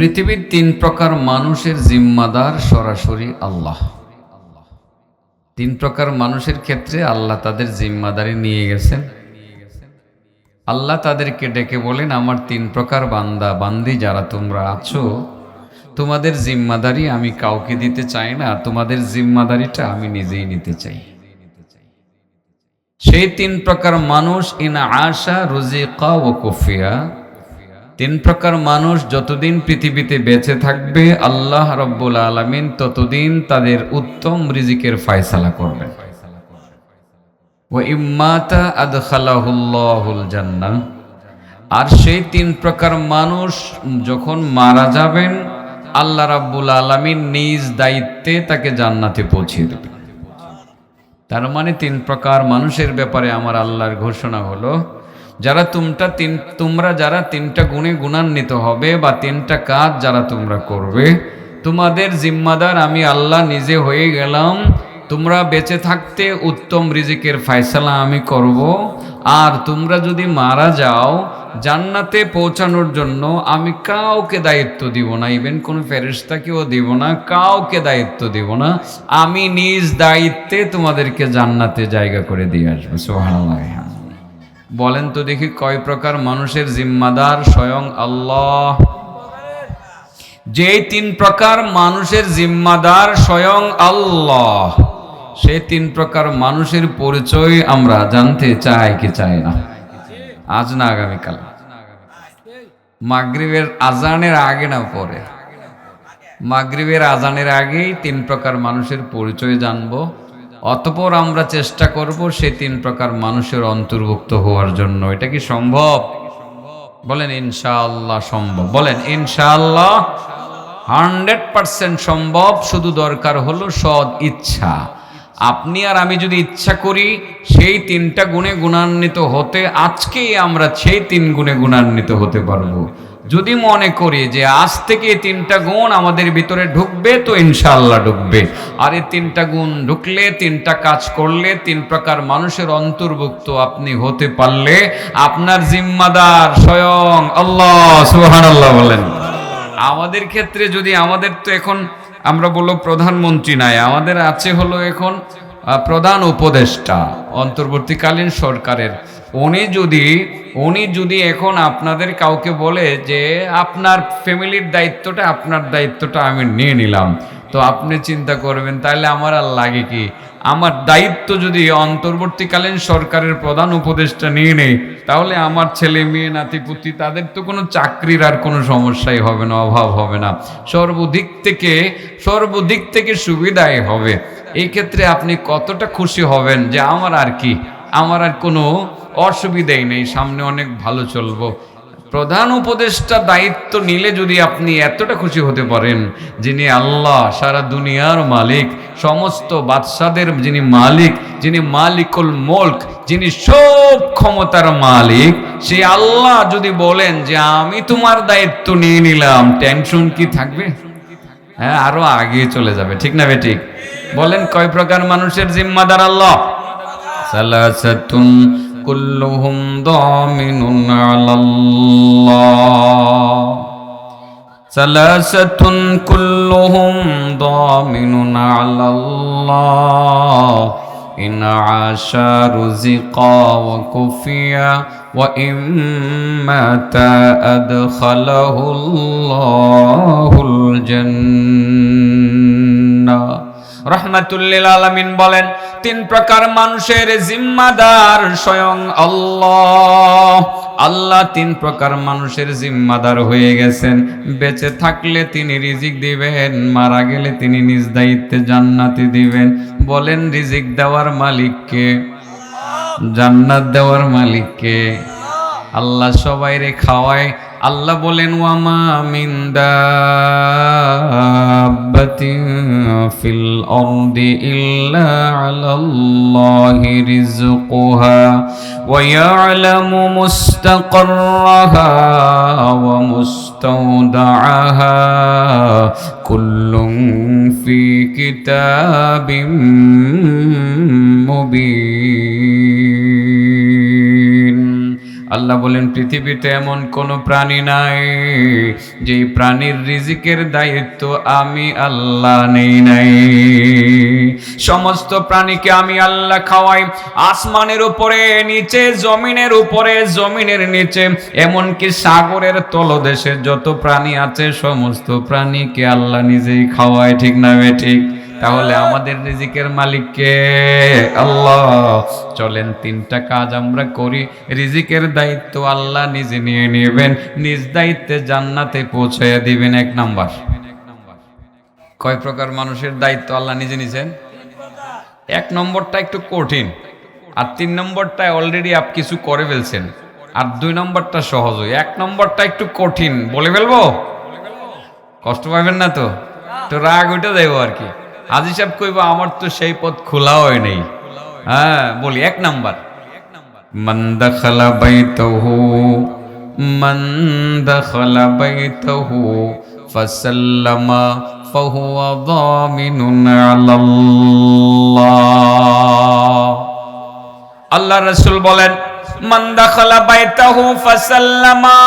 পৃথিবীর তিন প্রকার মানুষের জিম্মাদার সরাসরি আল্লাহ। তিন প্রকার মানুষের ক্ষেত্রে আল্লাহ তাদের জিম্মাদারি নিয়ে গেছেন। আল্লাহ তাদেরকে ডেকে বলেন, আমার তিন প্রকার বান্দা, বান্দি যারা তোমরা আছো, তোমাদের জিম্মাদারি আমি কাউকে দিতে চাই না, তোমাদের জিম্মাদারিটা আমি নিজেই নিতে চাই। সেই তিন প্রকার মানুষ, ইন আশা রুজিকা ও কুফিয়া তিন প্রকার মানুষ যতদিন পৃথিবীতে বেঁচে থাকবে, আল্লাহ রব্বুল আলমিন ততদিন তাদের উত্তম রিজিকের ফায়সালা করবেন। ও আর সেই তিন প্রকার মানুষ যখন মারা যাবেন, আল্লাহ রাব্বুল আলমিন নিজ দায়িত্বে তাকে জান্নাতে পৌঁছিয়ে দেবেন। তার মানে তিন প্রকার মানুষের ব্যাপারে আমার আল্লাহর ঘোষণা হলো যারা তোমরা তিন তোমরা যারা তিনটা গুণে গুণান্বিত হবে বা তিনটা কাজ যারা তোমরা করবে, তোমাদের জিম্মাদার আমি আল্লাহ নিজে হয়ে গেলাম। তোমরা বেঁচে থাকতে উত্তম রিজিকের ফায়সালা আমি করব। আর তোমরা যদি মারা যাও, জান্নাতে পৌঁছানোর জন্য আমি কাউকে দায়িত্ব দিব না। ইভেন কোনো ফেরিস্তাকেও দিব না, কাউকে দায়িত্ব দিব না। আমি নিজ দায়িত্বে তোমাদেরকে জান্নাতে জায়গা করে দিয়ে আসব। সুবহানাল্লাহ। বলেন তো দেখি কয় প্রকার মানুষের জিম্মাদার স্বয়ং আল্লাহ। যে তিন প্রকার মানুষের জিম্মাদার স্বয়ং আল্লাহ সেই তিন প্রকার মানুষের পরিচয় আমরা জানতে চাই কি চাই না। আজ না আগামীকাল। মাগরিবের আজানের আগে না পরে? মাগরিবের আজানের আগেই তিন প্রকার মানুষের পরিচয় জানব। অতপর আমরা চেষ্টা করব সেই তিন প্রকার মানুষের অন্তর্ভুক্ত হওয়ার জন্য। এটা কি সম্ভব? বলেন, ইনশাআল্লাহ সম্ভব। বলেন, ইনশাআল্লাহ হান্ড্রেড পার্সেন্ট সম্ভব। শুধু দরকার হলো সৎ ইচ্ছা। আপনি আর আমি যদি ইচ্ছা করি, সেই তিনটা গুণে গুণান্বিত হতে আজকেই আমরা সেই তিন গুণে গুণান্বিত হতে পারব। যদি মনে করি যে আজ থেকে তিনটা গুণ আমাদের ভিতরে ঢুকবে, তো ইনশাল্লাহ ঢুকবে। আর এই তিনটা গুণ ঢুকলে, তিনটা কাজ করলে, তিন প্রকার মানুষের অন্তর্ভুক্ত আপনি হতে পারলে, আপনার জিম্মাদার স্বয়ং আল্লাহ সুহান আল্লাহ বলেন। আমাদের ক্ষেত্রে যদি আমাদের তো এখন, আমরা বলব প্রধানমন্ত্রী নাই, আমাদের আছে হলো এখন প্রধান উপদেষ্টা, অন্তর্বর্তীকালীন সরকারের। উনি যদি উনি যদি এখন আপনাদের কাউকে বলে যে আপনার ফ্যামিলির দায়িত্বটা, আপনার দায়িত্বটা আমি নিয়ে নিলাম, তো আপনি চিন্তা করবেন, তাহলে আমার আর লাগে কি? আমার দায়িত্ব যদি অন্তর্বর্তীকালীন সরকারের প্রধান উপদেষ্টা নিয়ে নেই তাহলে আমার ছেলে, মেয়ে নাতিপুতি তাদের তো কোনো চাকরির আর কোনো সমস্যাই হবে না, অভাব হবে না। সর্বদিক থেকে সর্বদিক থেকে সুবিধাই হবে। এই ক্ষেত্রে আপনি কতটা খুশি হবেন যে আমার আর কি? আমার আর কোনো অসুবিধাই নেই, সামনে অনেক ভালো চলবো। প্রধান উপদেষ্টা দায়িত্ব নিলে যদি আপনি এতটা খুশি হতে পারেন, যিনি আল্লাহ, সারা দুনিয়ার মালিক, সমস্ত বাদশাদের যিনি মালিক, যিনি মালিকুল মোল্ক, যিনি সব ক্ষমতার মালিক সেই আল্লাহ যদি বলেন যে আমি তোমার দায়িত্ব নিয়ে নিলাম টেনশন কি থাকবে? হ্যাঁ আরও আগে চলে যাবে, ঠিক না বেঠিক বলেন কয় প্রকার মানুষের জিম্মাদার আল্লাহ সালাসাতুন কুল্লুহুম দামিনুন আলাল্লাহ সালাসাতুন কুল্লুহুম দামিনুন আলাল্লাহ إن عاش رزق وكفيا وإن مات أدخله الله الجنة রহমাতুল্লিল আলামিন বলেন, তিন প্রকার মানুষের জিম্মাদার স্বয়ং আল্লাহ। আল্লাহ তিন প্রকার মানুষের জিম্মাদার হয়ে গেছেন। বেঁচে থাকলে তিনি রিজিক দিবেন, মারা গেলে তিনি নিজ দায়িত্বে জান্নাতি দিবেন। বলেন, রিজিক দেওয়ার মালিককে জান্নাত দেওয়ার মালিককে আল্লাহ সবাই রে খাওয়ায়। আল্লাহ বলেন, ওয়ামা মিন দাব্বাতিন ফিল আরদি ইল্লা আলাল্লাহি রিজকুহা ওয়া ইয়ালামু মুস্তাকাররাহা ওয়া মুস্তাওদাআহা কুল্লুন ফি কিতাবিম মুবিন। আল্লাহ বলেন, পৃথিবীতে এমন কোনো প্রাণী নাই যে প্রাণীর রিজিকের দায়িত্ব আমি আল্লাহ নেই, নাই। সমস্ত প্রাণীকে আমি আল্লাহ খাওয়াই, আসমানের উপরে, নিচে, জমিনের উপরে, জমিনের নিচে। এমনকি সাগরের তলদেশে যত প্রাণী আছে, সমস্ত প্রাণীকে আল্লাহ নিজেই খাওয়ায়, ঠিক না ঠিক? তাহলে আমাদের রিজিকের মালিককে আল্লাহ চলেন, তিনটা কাজ আমরা করি। রিজিকের দায়িত্ব আল্লাহ নিজে নিয়ে নেবেন, নিজ দায়িত্বে জান্নাতে পৌঁছে দিবেন, এক নাম্বার। কয় প্রকার মানুষের দায়িত্ব আল্লাহ নিজে নিছেন? এক নম্বরটা একটু কঠিন, আর তিন নম্বরটা অলরেডি আপ কিছু করে ফেলছেন, আর দুই নম্বরটা সহজ এক নম্বরটা একটু কঠিন, বলে ফেলব? কষ্ট পাবেন না তো? তো রাগ ওইটা দেবো আর কি। হাজি সাহেব কইব আমার তো সেই পথ খোলা হয় নেই হ্যাঁ বলি এক নাম্বার من دخل بيته من دخل بيته فسلم فهو ضامن على الله আল্লাহ রসুল বলেন মান দাখালা বাইতাহু ফাসাল্লামা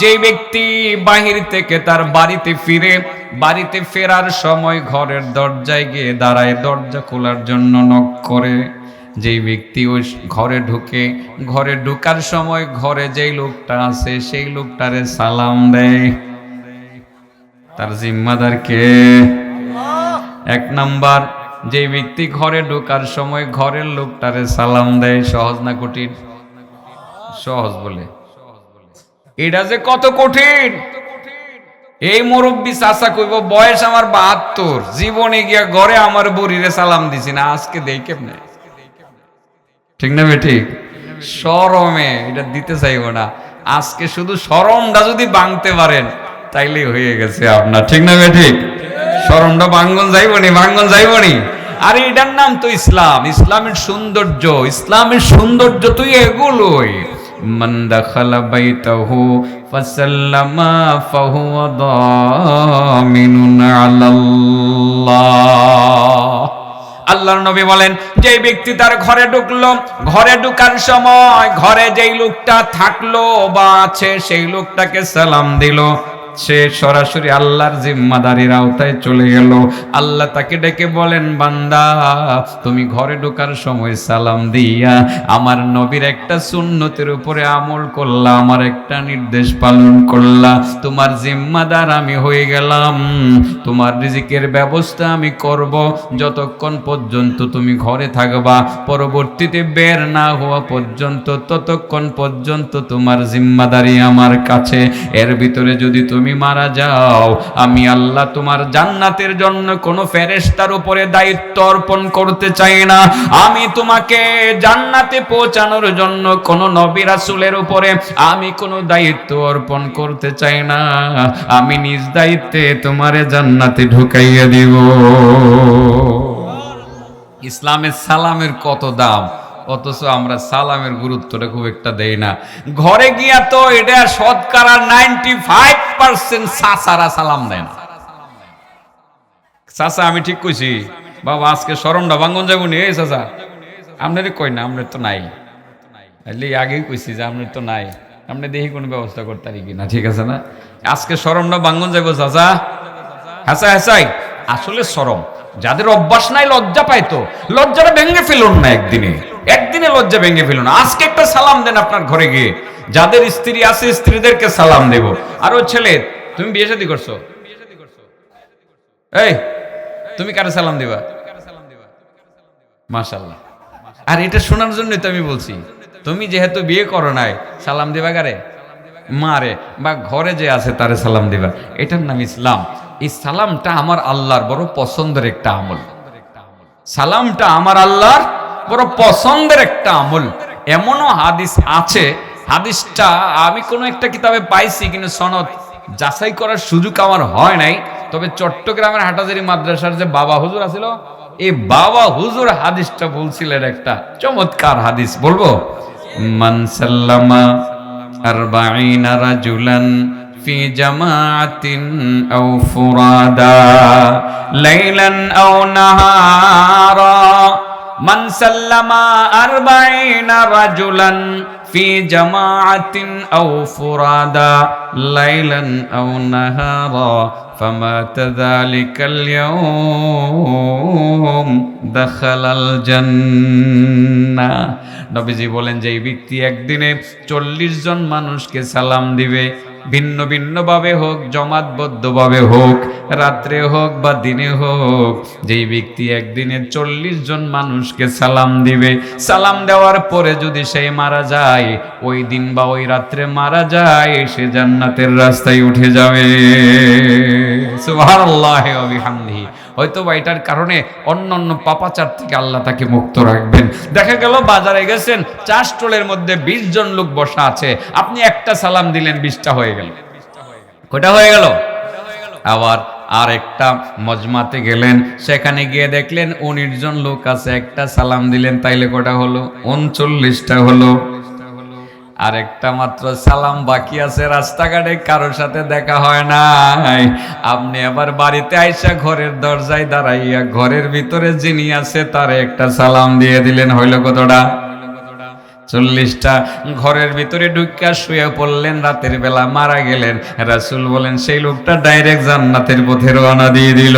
যে ব্যক্তি বাহির থেকে তার বাড়িতে ফিরে বাড়িতে ফেরার সময় ঘরের দরজায় গিয়ে দাঁড়ায়, দরজা খোলার জন্য নক করে। যেই ব্যক্তি ওই ঘরে ঢুকে, ঘরে ঢুকার সময় ঘরে যেই লোকটা আছে, সেই লোকটারে সালাম দেয়। তার জিম্মাদার কে? এক নাম্বার যে ব্যক্তি ঘরে ঢোকার সময় ঘরের লোকটারে সালাম দেয়, সহজ না কঠিন? সহজ বলে। এটা যে কত কঠিন! এই মুরব্বী চাষা কইব, বয়স আমার বাহাত্তর। জীবনে গিয়া ঘরে আমার বুড়িরে সালাম দিছি না, আজকে দেই কেমনে? ঠিক না ঠিক? সরমে এটা দিতে চাইব না। আজকে শুধু সরমটা যদি বাংতে পারেন তাইলে হয়ে গেছে আপনার। ঠিক না ঠিক? সরমটা বাঙ্গন যাইবনি বাঙ্গন যাইবনি আরে এটার নাম তো ইসলাম, ইসলামের সৌন্দর্য ইসলামের সৌন্দর্য তুই এগুলোই। من دخل بيته فسلم فهو ضامن على الله আল্লাহর নবী বলেন যে ব্যক্তি তার ঘরে ঢুকলো ঘরে ঢুকার সময় ঘরে যেই লোকটা থাকলো বা আছে সেই লোকটাকে সালাম দিল সে সরাসরি আল্লাহর জিম্মাদারির আওতায় চলে গেল। আল্লাহ তাকে ডেকে বলেন, বান্দা, তুমি ঘরে ঢোকার সময় সালাম দিয়া আমার নবীর একটা সুন্নতের উপরে আমল করলা, আমার একটা নির্দেশ পালন করলা। তোমার জিম্মাদার আমি হয়ে গেলাম, তোমার রিজিকের ব্যবস্থা আমি করব। যতক্ষণ পর্যন্ত তুমি ঘরে থাকবা, পরবর্তীতে বের না হওয়া পর্যন্ত, ততক্ষণ পর্যন্ত তোমার জিম্মাদারি আমার কাছে। এর ভিতরে যদি তুমি মারা যাও। আমি আল্লাহ তোমার জান্নাতের জন্য কোনো ফেরেশতার উপরে দায়িত্ব অর্পণ করতে চাই না। আমি তোমাকে জান্নাতে পৌঁছানোর জন্য কোনো নবী রাসূলের উপরে আমি কোনো দায়িত্ব অর্পণ করতে চাই না। আমি নিজ দায়িত্বে তোমারে জান্নাতে ঢুকাইয়া দিব। ইসলামের সালামের কত দাম? অথচ আমরা সালামের গুরুত্বটা খুব একটা দেই না। ঘরে গিয়া তো এটা শতকরা নাইনটি ফাইভ পার্সেন্ট সাসারা সালাম দেয় না। আমি ঠিক কইছি, বাবা, আজকে স্মরণটা ভাঙ্গন যাব নি, এই চাচা। আপনারই কই না, আপনার তো নাই। আগেই কইছি যে আপনার তো নাই। আপনি দেখি কোনো ব্যবস্থা করতে পারি কিনা, ঠিক আছে না? আজকে স্মরণটা ভাঙ্গন যাব, চাচা। হাসা হাসাই। আসলে সরম যাদের অভ্যাস নাই, লজ্জা পাইতো। লজ্জাটা ভেঙে ফেলুন না একদিনে। একদিনে লজ্জা ভেঙে ফেলুন। আজকে একটা সালাম দেন আপনার ঘরে গিয়ে। যাদের স্ত্রী আছে, স্ত্রীদেরকে সালাম দেব। আর ও ছেলে, তুমি বিয়ে শাদী করছ? এই, তুমি কারে সালাম দিবা? মাশাল্লাহ আর এটা শোনার জন্যই তো আমি বলছি, তুমি যেহেতু বিয়ে করো নাই, সালাম দিবা কারে? মারে বা ঘরে যে আছে তারে সালাম দিবা। এটার নাম ইসলাম। এই সালামটা আমার আল্লাহর বড় পছন্দের একটা আমল। সালামটা আমার আল্লাহর বড় পছন্দের একটা আমল এমনও হাদিস আছে হাদিসটা আমি কোনো একটা কিতাবে পাইছি কিন্তু সনদ যাচাই করার সুযোগ আমার হয় নাই তবে চট্টগ্রামের হাটাজারি মাদ্রাসার যে বাবা হুজুর আছিল এই বাবা হুজুর হাদিসটা বলছিলেন একটা চমৎকার হাদিস বলবো মান সাল্লামা আরবাঈনা রাজুলান في جماعة أو فرادا ليلا أو نهارا من سلم أربعين رجلا في جماعة أو فرادا ليلا أو نهارا فمات ذلك اليوم دخل الجنة নবীজি বলেন যে এই ব্যক্তি একদিনে চল্লিশ জন মানুষকে সালাম দিবে ভিন্ন ভিন্ন ভাবে হোক জমাতবদ্ধভাবে হোক, রাত্রে হোক বা দিনে হোক, যেই ব্যক্তি একদিনে চল্লিশ জন মানুষকে সালাম দিবে, সালাম দেওয়ার পরে যদি সে মারা যায়, ওই দিন বা ওই রাত্রে মারা যায়, সে জান্নাতের রাস্তায় উঠে যাবে। সুবহানাল্লাহি ওয়া বিহামদিহি। হয়তো বা এটার কারণে অন্য অন্য পাপাচার থেকে আল্লাহ তাকে মুক্ত রাখবেন। দেখা গেল বাজারে গেছেন চা স্টলের মধ্যে বিশ জন লোক বসা আছে। আপনি একটা সালাম দিলেন, বিশটা হয়ে গেল। কয়টা হয়ে গেল? আবার আর একটা মজমাতে গেলেন, সেখানে গিয়ে দেখলেন উনিশ জন লোক আছে, একটা সালাম দিলেন, তাইলে কটা হলো? উনচল্লিশটা হলো। আর একটা মাত্র সালাম বাকি আছে রাস্তাঘাটে, কারোর সাথে দেখা হয় নাই। আপনি আবার বাড়িতে আইসা ঘরের দরজায় দাঁড়াইয়া, ঘরের ভিতরে যিনি আছে তার একটা সালাম দিয়ে দিলেন। হইল কতটা? চল্লিশটা। ঘরের ভিতরে ঢুকিয়া শুয়ে পড়লেন, রাতের বেলা মারা গেলেন। রাসুল বলেন, সেই লোকটা ডাইরেক্ট জান্নাতের পথে রওনা দিয়ে দিল।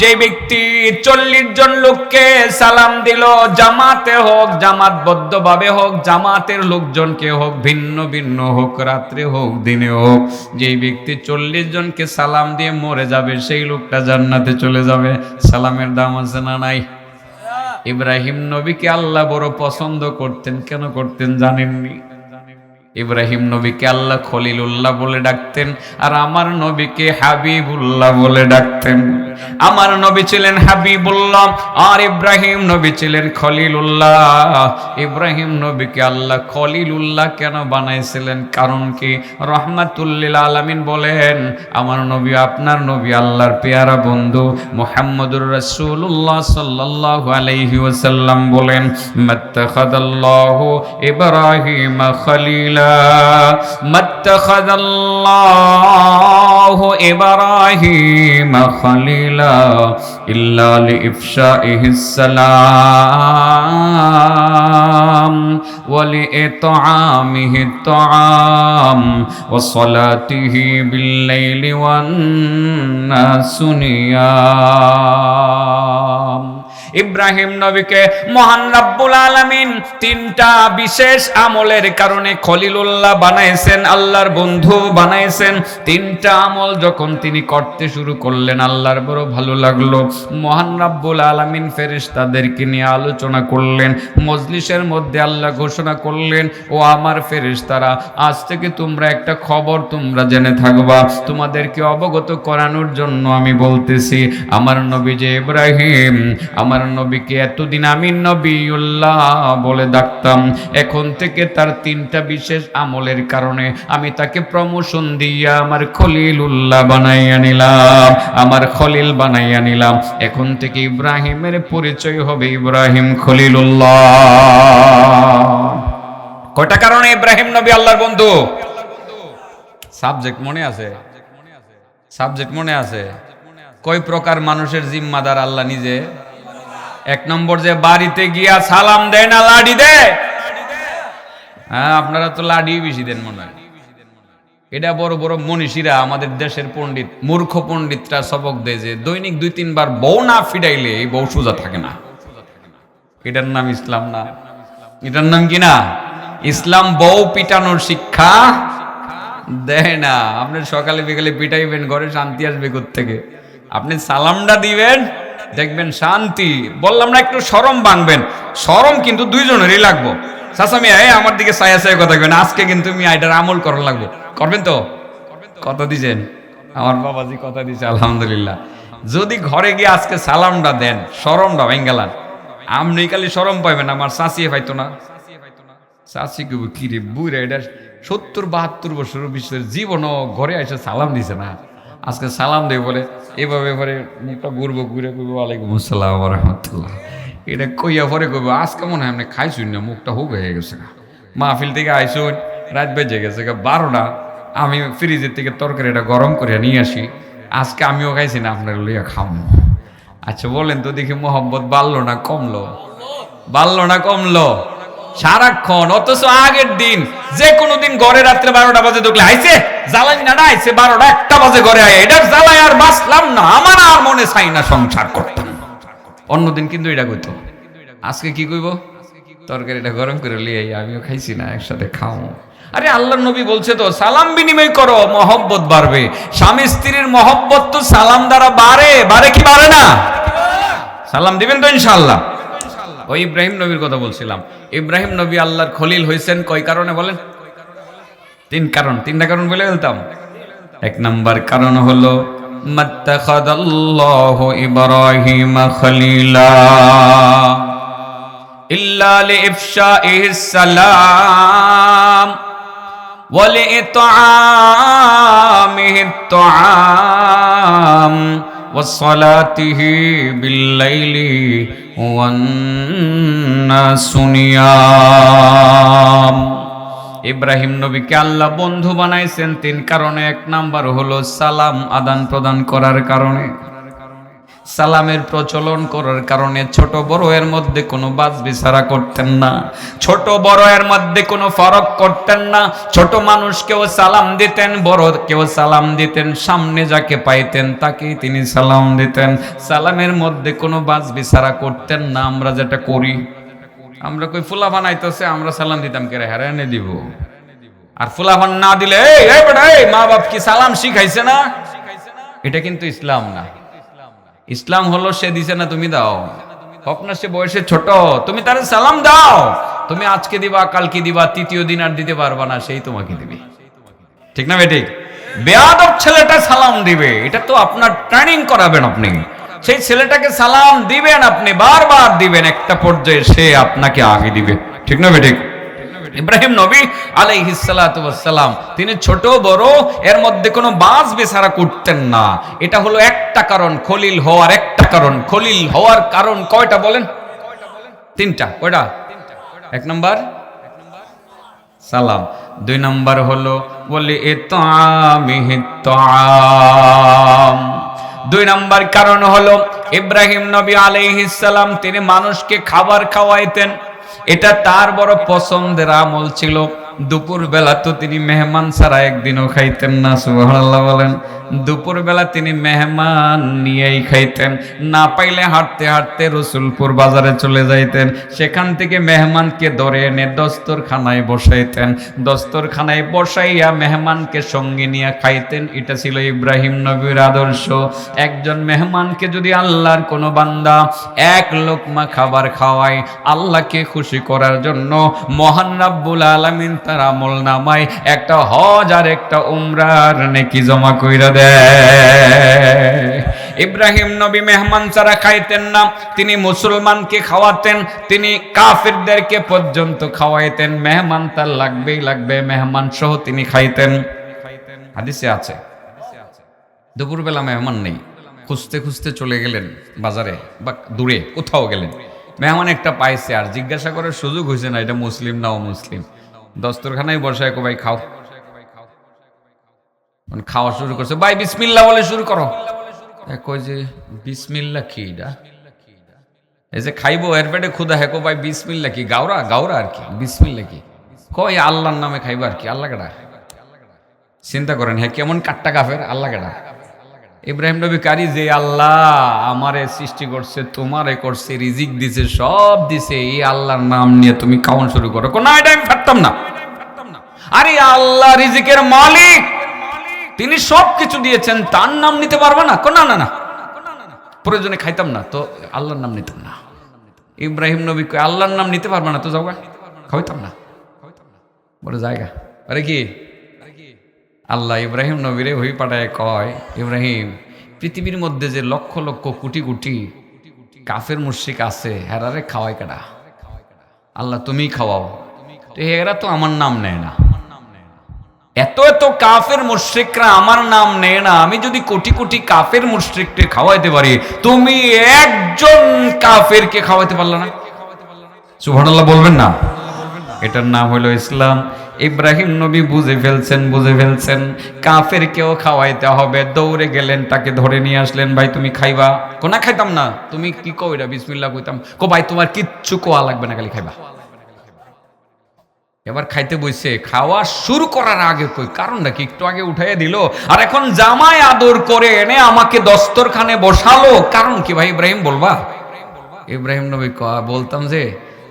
যে ব্যক্তি চল্লিশ জন লোককে সালাম দিল, জামাতে হোক জামাতবদ্ধ ভাবে হোক, জামাতের লোকজনকে হোক, ভিন্ন ভিন্ন হোক, রাত্রে হোক, দিনে হোক যে ব্যক্তি চল্লিশ জনকে সালাম দিয়ে মরে যাবে, সেই লোকটা জান্নাতে চলে যাবে। সালামের দাম আছে না নাই? ইব্রাহিম নবীকে আল্লাহ বড় পছন্দ করতেন, কেন করতেন জানেননি? ইব্রাহিম নবীকে আল্লাহ খলিলুল্লাহ বলে ডাকতেন আর আমার নবীকে হাবিবুল্লাহ বলে ডাকতেন। আমার নবী ছিলেন হাবিবুল্লাহ আর ইব্রাহিম নবী ছিলেন খলিলুল্লাহ। ইব্রাহিম নবীকে আল্লাহ খলিলুল্লাহ কেন বানাইছিলেন? কারণ কি? রহমাতুল্লিল আলামিন বলেন, আমার নবী আপনার নবী আল্লাহর পেয়ারা বন্ধু মুহাম্মদুর রাসূলুল্লাহ সাল্লাল্লাহু আলাইহি ওয়াসাল্লাম বলেন, মাত্তাখাদাল্লাহু ইব্রাহিম খলিলা ما اتخذ الله إبراهيم خليلا إلا لإفشائه السلام ولإطعامه الطعام وصلاته بالليل والناس نيام ইব্রাহিম নবীকে মহান রাব্বুল আলামিন তিনটা বিশেষ আমলের কারণে খলিলুল্লাহ বানাইছেন, আল্লাহর বন্ধু বানাইছেন। তিনটা আমল যখন তিনি করতে শুরু করলেন, আল্লাহর বড় ভালো লাগল। মহান রাব্বুল আলামিন ফেরেশতাদেরকে নিয়ে আলোচনা করলেন, মজলিসের মধ্যে আল্লাহ ঘোষণা করলেন, ও আমার ফেরেশতারা, আজ থেকে তোমরা একটা খবর তোমরা জেনে থাকবা। তোমাদেরকে অবগত করানোর জন্য আমি বলতেছি, আমার নবী যে ইব্রাহিম, আমার নবীকে, এতদিন আমি নবীউল্লাহ বলে ডাকতাম। এখন থেকে তার তিনটা বিশেষ আমলের কারণে আমি তাকে প্রমোশন দিয়া আমার খলিলুল্লাহ বানাইয়া নিলাম, আমার খলিল বানাইয়া নিলাম। এখন থেকে ইব্রাহিমের পরিচয় হবে ইব্রাহিম খলিলুল্লাহ। কয়টা কারণে ইব্রাহিম নবী আল্লাহর বন্ধু? সাবজেক্ট মনে আছে? সাবজেক্ট মনে আছে? কয় প্রকার মানুষের জিম্মাদার আল্লাহ নিজে? এক নম্বর যে বাড়িতে গিয়া সালাম দেয় না, লাডি দেয়? হ্যাঁ আপনারা তো লাডি বেশি দেন মনে হয়। এটা বড় বড় মনীষীরা আমাদের দেশের পণ্ডিত, মূর্খ পণ্ডিতরা সবক দেয় যে দৈনিক দুই তিনবার বউ না ফিরাইলে এই বউ সোজা থাকে না। এটার নাম ইসলাম না। এটার নাম কি না? ইসলাম বউ পিটানোর শিক্ষা দেয় না। আপনি সকালে বিকালে পিটাইবেন, ঘরে শান্তি আসবে থেকে আপনি সালামটা দিবেন দেখবেন শান্তি। বললাম না, একটু সরম বানবেন সরম কিন্তু দুইজনেরই লাগবো। সাসামি এই আমার দিকে সায়া সায়া কথা কবেন আজকে কিন্তু আমি এটার আমল করা লাগবো। করবেন তো? কথা দিছেন? আমার বাবাজি কথা দিছে, আলহামদুলিল্লাহ। যদি ঘরে গিয়ে আজকে সালামটা দেন, সরমটা ভেঙ্গেলান আপনি খালি সরম পাইবেন, আমার চাষিয়ে পাইতো না। চাষি কব কি রে বুড়া এটা সত্তর বাহাত্তর বছর বিশ্বের জীবনও ঘরে এসে সালাম দিছে না। আজকে সালাম দেয় বলে। এভাবে পরে মুখটা ঘুরবো, ঘুরে করব ওয়ালাইকুম আসসালাম রহমতুল্লাহ এটা কইয়া পরে কইবো, আজকে মনে হয় আপনি খাইছুন না, মুখটা হুক হয়ে গেছে মাহফিল থেকে আইসুন, রাত বেজে গেছে বারোটা। আমি ফ্রিজের থেকে তরকারিটা গরম করে নিয়ে আসি। আজকে আমিও খাইছি না, আপনার লইয়া খামো। আচ্ছা বলেন তো দেখি মোহব্বত বাড়লো না কমলো? বাড়লো না কমলো? সারাক্ষণ, অথচ আগের দিন যে কোনো দিন ঘরে রাত্রে বারোটা বাজে ঢুকলে, আইছে জ্বালানি না আইছে বারোটা, একটা বাজে ঘরে আয়। এটা জ্বালায় আর বাঁচলাম না, আমার আর মনে চাই না সংসার করতাম। অন্যদিন কিন্তু এটা কইতো, আজকে কি কইব? তরকারিটা গরম করে লিয়ে আমিও খাইছি না, একসাথে খাও। আরে আল্লাহ নবী বলছে তো, সালাম বিনিময় করো, মহব্বত বাড়বে। স্বামী স্ত্রীর মহব্বত তো সালাম দ্বারা বাড়ে বাড়ে কি বাড়ে না? সালাম দিবেন তো ইনশাআল্লাহ। ওই ইব্রাহিম নবীর কথা বলছিলাম। ইব্রাহিম নবী আল্লাহর খলিল হয়েছেন কয় কারণে বলেন? তিন কারণ। তিনটা কারণ বলে ফেলতাম। এক নাম্বার কারণ হলো ইব্রাহিম ইল্লা وصلاته بالليل والناس نيام ইব্রাহিম নবীকে আল্লাহ বন্ধু বানাইছেন তিন কারণে এক নাম্বার হলো সালাম আদান প্রদান করার কারণে সালামের প্রচলন করার কারণে ছোট বড় এর মধ্যে কোনো বাজ বিচারা করতেন না। ছোট বড় এর মধ্যে কোনো ফরক করতেন না। ছোট মানুষকেও সালাম দিতেন বড় কেউ সালাম দিতেন, সামনে যাকে পাইতেন তাকেই তিনি সালাম দিতেন। সালামের মধ্যে কোনো বাজ বিচারা করতেন না, আমরা যেটা করি। আমরা কই, ফুলা বানাইতেছে, আমরা সালাম দিতাম কে হ্যাঁ এনে দিব। আর ফুলাফান না দিলে মা বাপ কি সালাম শিখাইছে না? এটা কিন্তু ইসলাম না। ইসলাম হলো সে দিছে না তুমি দাও। হোক সে বয়সে ছোট, তুমি তার সালাম দাও। তুমি আজকে দিবা, কালকে দিবা, তৃতীয় দিন আর দিতে পারবা না, সেই তোমাকে দিবে। ঠিক না বেঠিক বেয়াদব ছেলেটা সালাম দিবে, এটা তো আপনার ট্রেনিং করাবেন আপনি। সেই ছেলেটাকে সালাম দিবেন আপনি, বারবার দিবেন, একটা পর্যায়ে সে আপনাকে আগে দিবে। ঠিক না বেঠিক ইব্রাহিম। নবী আলাইহিসালাম তিনি ছোট, বড়, এর মধ্যে কোনো বাস বেসারা করতেন না। এটা হলো একটা কারণ, খলিল হওয়ার একটা কারণ। খলিল হওয়ার কারণ কয়টা বলেন? তিনটা। কয়টা? এক নম্বর? সালাম। দুই নম্বর হলো, বলি দুই নম্বর কারণ হলো, ইব্রাহিম নবী আলাইহিসালাম তিনি মানুষকে খাবার খাওয়াইতেন। এটা তার বড় পছন্দের আমল ছিল। দুপুর বেলা তো তিনি মেহমান ছাড়া একদিনও খাইতেন না, সুবহানাল্লাহ বলেন। দুপুর বেলা তিনি মেহমান নিয়েই খাইতেন, না পাইলে হাঁটতে হাঁটতে রসুলপুর বাজারে চলে যাইতেন। সেখান থেকে মেহমানকে ধরে এনে দস্তরখানায় বসাইতেন। দস্তরখানায় বসাইয়া মেহমানকে সঙ্গে নিয়ে খাইতেন। এটা ছিল ইব্রাহিম নবীর আদর্শ। একজন মেহমানকে যদি আল্লাহর কোনো বান্দা এক লোকমা খাবার খাওয়ায়, আল্লাহকে খুশি করার জন্য মহান রাব্বুল আলামিন তার আমল নামায়, একটা হজ আর একটা উমরার নেকি জমা কইরা দেয়। ইব্রাহিম নবী মেহমান ছাড়া খাইতেন না, তিনি মুসলমানকে খাওয়াতেন, তিনি কাফিরদেরকে পর্যন্ত খাওয়াইতেন। মেহমান তার লাগবেই লাগবে, মেহমান সহ তিনি খাইতেন। হাদিসে আছে, দুপুরবেলা মেহমান নেই, খুঁজতে খুঁজতে চলে গেলেন বাজারে বা দূরে, কোথাও গেলেন। মেহমান একটা পাইছে আর জিজ্ঞাসা করার সুযোগ হয়েছে না, এটা মুসলিম না ও মুসলিম দস্তরখানায় বসায় ভাই খাও। মানে খাওয়া শুরু করছে। ভাই বিসমিল্লা বলে শুরু করো। কই যে বিসমিল্লা কি এটা? এই যে খাইবো, এর পেটে ক্ষুদা হেকো ভাই বিসমিল্লা কি? গাওরা? গাওরা আর কি? বিসমিল্লা কি? কই আল্লাহর নামে খাইবো আর কি? আল্লাহ কেডা? চিন্তা করেন হ্যাঁ কেমন কাট্টা কাফের? আল্লাহ কেডা? ইব্রাহিম নবী কারি যে আল্লাহ আমারে সৃষ্টি করছে, তোমারে করছে, রিজিক দিছে, সব দিছে, এই আল্লাহর নাম নিয়ে তুমি খাওয়ান শুরু করো। না এটা আমি পারতাম না। আরে আল্লাহ রিজিকের মালিক। তিনি সব কিছু দিয়েছেন, তার নাম নিতে পারব না? না না না। প্রয়োজনে খাইতাম না, তো আল্লাহর নাম নিতাম না। ইব্রাহিম নবী আল্লাহর নাম নিতে পারব না, তো যাও গা। খাইতাম না। বড় জায়গা। আরে কি? আল্লাহ ইব্রাহিম নবীরে হই পাঠায় কয়, ইব্রাহিম, পৃথিবীর মধ্যে যে লক্ষ লক্ষ কোটি কোটি কাফের মুশরিক আছে, হেরারে খাওয়াই কাটা আল্লাহ তুমি খাওয়াও। তো হেরা তো আমার নাম নেয় না। এত এত কাফের মুশ্রিকরা আমার নাম নেয় না। আমি যদি কোটি কোটি কাফের মুশ্রিককে খাওয়াইতে পারি, তুমি একজন কাফেরকে খাওয়াইতে পারলে না। সুবহানাল্লাহ বলবেন না? এটার নাম হলো ইসলাম। ইব্রাহিম নবী বুঝে ফেলছেন বুঝে ফেলছেন। কাফের কেউ খাওয়াইতে হবে। দৌড়ে গেলেন, তাকে ধরে নিয়ে আসলেন, ভাই, তুমি খাইবা? কোনা খাইতাম না। তুমি কি কো এটা? বিসমিল্লাহ, কইতাম। কো, ভাই, তোমার কিচ্ছু কোয়া লাগবে না, খালি খাইবা। এবার খাইতে বইছে, খাওয়া শুরু করার আগে কই? কারণ নাকি একটু আগে উঠাইয়া দিল। আর এখন জামাই আদর করে এনে আমাকে দস্তরখানে বসালো। কারণ কি ভাই, ইব্রাহিম বলবা? ইব্রাহিম নবী বলতাম যে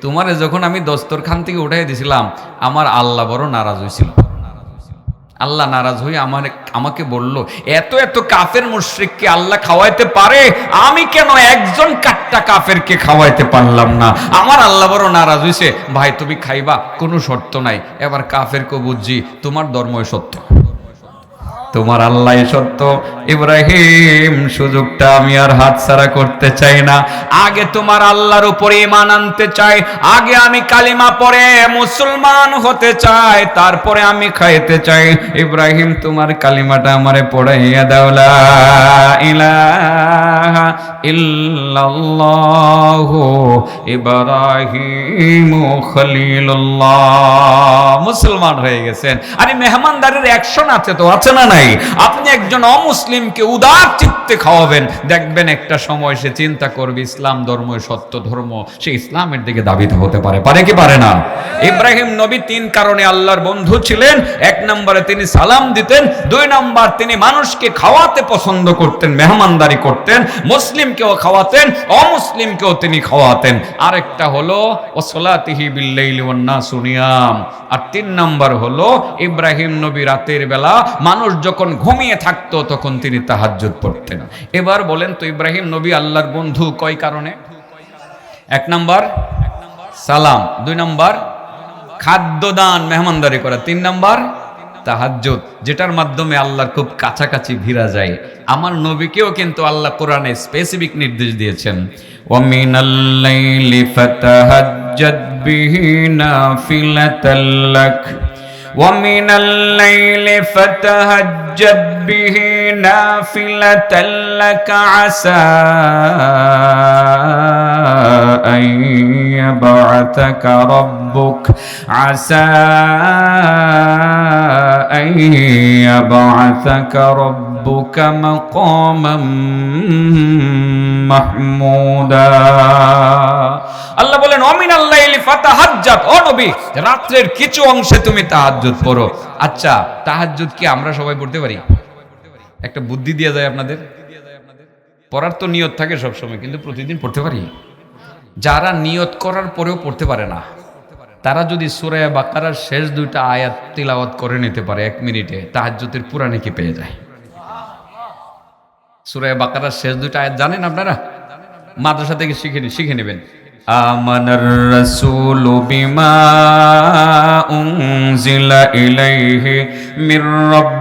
তোমারে যখন আমি দস্তরখান থেকে উঠাই দিছিলাম, আমার আল্লাহ বড় নারাজ হয়েছিল আল্লাহ নারাজ হয়ে আমার, আমাকে বলল, এত এত কাফের মুশ্রিককে আল্লাহ খাওয়াইতে পারে? আমি কেন একজন কাট্টা কাফেরকে খাওয়াইতে পারলাম না? আমার আল্লাহ বড় নারাজ হয়েছে ভাই, তুমি খাইবা, কোনো শর্ত নাই। এবার কাফেরকে বুঝছি, তোমার ধর্মই সত্য। তোমার আল্লাহ সত্য ইব্রাহিম, সুযোগটা আমি আর হাতছাড়া করতে চাই না। আগে তোমার আল্লাহর উপরে ইমান আনতে চাই। আগে আমি কালিমা পড়ে মুসলমান হতে চাই। তারপরে আমি খাইতে চাই। ইব্রাহিম, তোমার কালিমাটা আমারে পড়াইয়া দাও। লা ইলাহা ইল্লাল্লাহু। ইব্রাহিম খলিলুল্লাহ। মুসলমান হয়ে গেছেন। আরে মেহমানদারের অ্যাকশন আছে তো, আছে না আপনি একজন অমুসলিমকে উদার চিত্তে খাওয়াবেন। দেখবেন একটা সময় সে চিন্তা করবে, ইসলাম ধর্ম সত্য ধর্ম, সে ইসলামের দিকে দাবিত হতে পারে। পারে কি পারে না? ইব্রাহিম নবী তিন কারণে আল্লাহর বন্ধু ছিলেন। এক নম্বরে তিনি সালাম দিতেন, দুই নম্বর তিনি মানুষকে খাওয়াতে পছন্দ করতেন, মেহমানদারি করতেন, মুসলিমকেও খাওয়াতেন, অমুসলিমকেও তিনি খাওয়াতেন। আরেকটা হলো, ওসলাতিহি বিল্লাইলি ওয়ান নাসু আর তিন নম্বর হলো, ইব্রাহিম নবী রাতের বেলা মানুষ যখন ঘুমিয়ে থাকতো, তখন তিনি তাহাজ্জুদ পড়তেন। এবার বলেন তো ইব্রাহিম নবী আল্লাহর বন্ধু কয় কারণে? এক নম্বর, সালাম। দুই নাম্বার, খাদ্যদান, মেহমানদারি করা। তিন নম্বর, তাহাজ্জুদ, যেটার মাধ্যমে আল্লাহর খুব কাছাকাছি ভিড়া যায়। আমার নবীকেও কিন্তু আল্লাহ কোরআনে স্পেসিফিক নির্দেশ দিয়েছেন। ওমিনাল্লাইলি ফাতাহাজ্জাদ বিহি নাফিলাতাল্লাক ومن الليل فتهجد به نافلة لك عسى أن يبعثك ربك. عسى أن يبعثك ربك. مقاما محمودا আল্লাহ বলেন অমিন আল্লাহ ফাতাহাজ্জাত ও নবী রাত্রের কিছু অংশে তুমি তাহাজ্জুদ পড়ো আচ্ছা তাহাজ্জুদ কি আমরা সবাই পড়তে পারি একটা বুদ্ধি দিয়ে যায় আপনাদের পড়ার তো নিয়ত থাকে সবসময় কিন্তু প্রতিদিন পড়তে পারি যারা নিয়ত করার পরেও পড়তে পারে না তারা যদি সুরায়া বাকারার শেষ দুইটা আয়াত তিলাওয়াত করে নিতে পারে এক মিনিটে তাহাজ্জুদের পুরা নাকি পেয়ে যায় সুরায়া বাকারার শেষ দুইটা আয়াত জানেন আপনারা? মাদ্রাসা থেকে শিখে শিখে নেবেন। আমানার রসুল বিমা উনজিলা ইলাইহি মির রাব্বিহি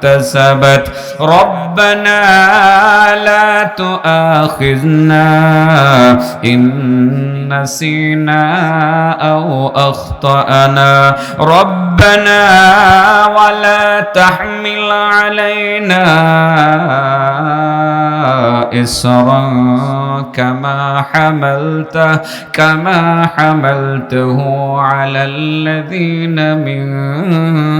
اكتسبت. ربنا لا تؤاخذنا إن نسينا أو أخطأنا. ربنا ولا تحمل علينا إصرا كما حملته كما حملته على الذين من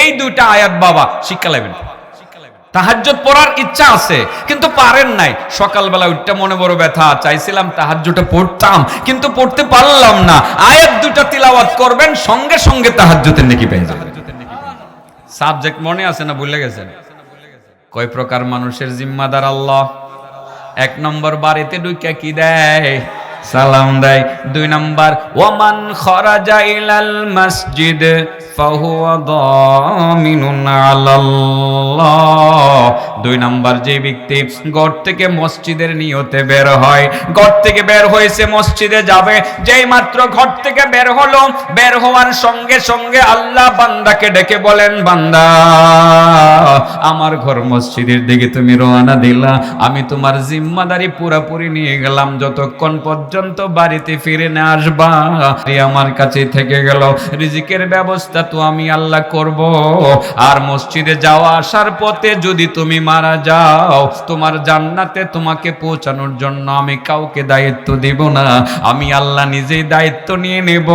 এই দুইটা আয়াত বাবা, শিক্ষা লাগবেন তাহাজ্জুদ পড়ার ইচ্ছা আছে, কিন্তু পারেন নাই। সকালবেলা উঠতে মনে বড় ব্যথা, চাইছিলাম তাহাজ্জুদটা পড়তাম, কিন্তু পড়তে পারলাম না। আয়াত দুটা তিলাওয়াত করবেন, সঙ্গে সঙ্গে তাহাজ্জুদের নেকি পেয়ে যাবেন। সাবজেক্ট মনে আছে না ভুলে গেছেন? কয় প্রকার মানুষের জিম্মাদার আল্লাহ? এক নম্বর বাড়িতে ঢুকে কি দেয়? সালাম দেয়। দুই নম্বর ওমান খরাজা ইলাল মসজিদ। ফাহুয়া দামিনুন আলাল্লাহ। দুই নম্বর যে ব্যক্তি ঘর থেকে মসজিদের নিয়তে বের হয়, ঘর থেকে বের হয়েছে, মসজিদে যাবে, যেই মাত্র ঘর থেকে বের হলো, বের হওয়ার সঙ্গে সঙ্গে আল্লাহ বান্দাকে ডেকে বলেন, বান্দা, আমার ঘর মসজিদের দিকে তুমি রওনা দিলা, আমি তোমার জিম্মাদারি পুরাপুরি নিয়ে গেলাম, যতক্ষণ পর্যন্ত বাড়িতে ফিরে না আসবা আমার কাছে থেকে গেল। রিজিকের ব্যবস্থা তো আমি আল্লাহ করব। আর মসজিদে যাওয়া আসার পথে যদি তুমি মারা যাও, তোমার জান্নাতে তোমাকে পৌঁছানোর জন্য আমি কাউকে দায়িত্ব দিব না। আমি আল্লাহ নিজেই দায়িত্ব নিয়ে নেব।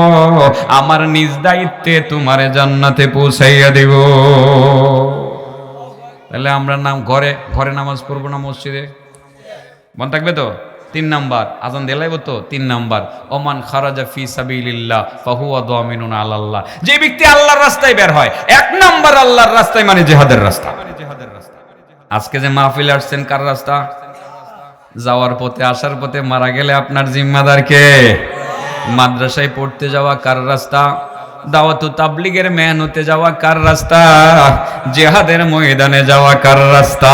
আমার নিজ দায়িত্বে তোমার জান্নাতে পৌঁছাইয়া দেব। তাহলে আমরা নাম ঘরে ঘরে নামাজ পড়ব না মসজিদে? মন থাকবে তো? তিন নাম্বার। আজান দিলাইব তো? তিন নাম্বার। ওমান খারাজা ফি সাবিলিল্লাহ, ফাহুয়া দামিনুন আলাল্লাহ। যে ব্যক্তি আল্লাহর রাস্তায় বের হয়, এক নাম্বার আল্লাহর রাস্তায় মানে জিহাদের রাস্তা। আজকে যে মাহফিল আসছেন, কার রাস্তা? যাওয়ার পথে, আসার পথে মারা গেলে আপনার জিম্মাদার কে? মাদ্রাসায় পড়তে যাওয়া কার রাস্তা? দাওয়াতু তাবলিগের মেহনতে যাওয়া কার রাস্তা? জেহাদের ময়দানে যাওয়া কার রাস্তা?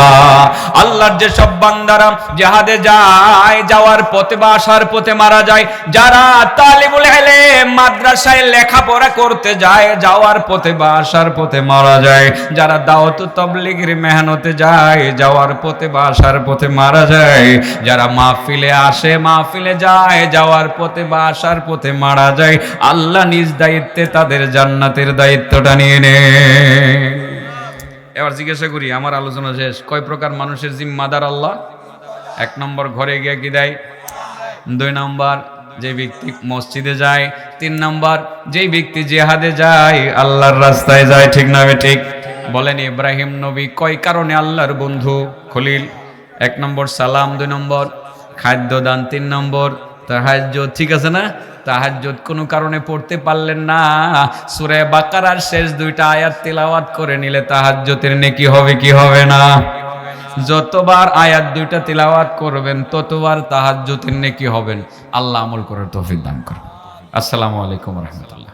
আল্লাহর যে সব বান্দারা জেহাদে যায়, যাওয়ার পথে বা আসার পথে মারা যায়। যারা তালিবুল ইলম মাদ্রাসায় লেখাপড়া করতে যায়, যাওয়ার পথে বা আসার পথে মারা যায়। যারা দাওয়াতু তাবলিগের মেহনতে যায়, যাওয়ার পথে বা আসার পথে মারা যায়। যারা মাহফিলে আসে, মাহফিলে যায়, যাওয়ার পথে বা আসার পথে মারা যায়। আল্লাহ নিজ দায়িত্বে তাদের জান্নাতের দায়িত্বটা নিয়ে নে। এবার জিজ্ঞাসা করি, আমার আলোচনা শেষ। কয় প্রকার মানুষের জিম্মাদার আল্লাহ? এক নম্বর, ঘরে গিয়ে কি দেয়? দুই নম্বর, যে ব্যক্তি মসজিদে যায়। তিন নম্বর, যেই ব্যক্তি জেহাদে যায়, আল্লাহর রাস্তায় যায়, ঠিক না ঠিক? বলেন, ইব্রাহিম নবী কয় কারণে আল্লাহর বন্ধু? খলিল, এক নম্বর, সালাম। দুই নম্বর খাদ্য দান তিন নম্বর তাহাজ্জুদ, ঠিক আছে না? তাহাজ্জুদ কোনো কারণে পড়তে পারলেন না। সূরা বাকারার শেষ দুইটা আয়াত তেলাওয়াত করে নিলে তাহাজ্জুদের নেকি হবে কি হবে না? যতবার আয়াত দুইটা তেলাওয়াত করবেন, ততবার তাহাজ্জুদের নেকি হবেন। আল্লাহ আমল করার তৌফিক দান করুন। আসসালামু আলাইকুম রহমতুল্লাহ।